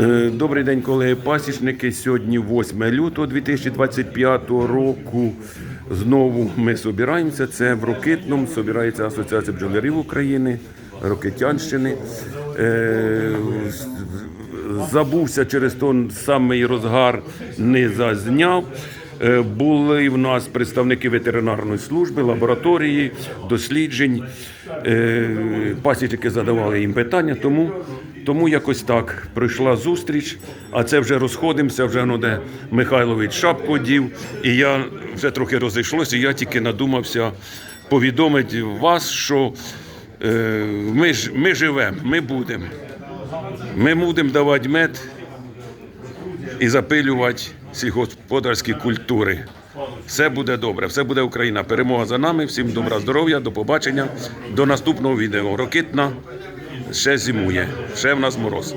Е, Добрий день, колеги пасічники. Сьогодні 8 лютого 2025 року. Знову ми собираємося. Це в Рокитному собирається Асоціація бджолярів України, Рокитянщини. Е, Забувся через той самий розгар, не зазняв. Е, Були в нас представники ветеринарної служби, лабораторії, досліджень. Пасічники задавали їм питання, тому, тому якось так пройшла зустріч, а це вже розходимося, вже ну, де Михайлович шапку одів, і я вже трохи розійшлося, і я тільки надумався повідомити вас, що е, ми, ж, ми живемо, ми будемо. Ми будемо давати мед і запилювати сільгосподарські культури. Все буде добре, все буде Україна. Перемога за нами. Всім добра здоров'я, до побачення. До наступного відео. Рокитна ще зимує, ще в нас мороз.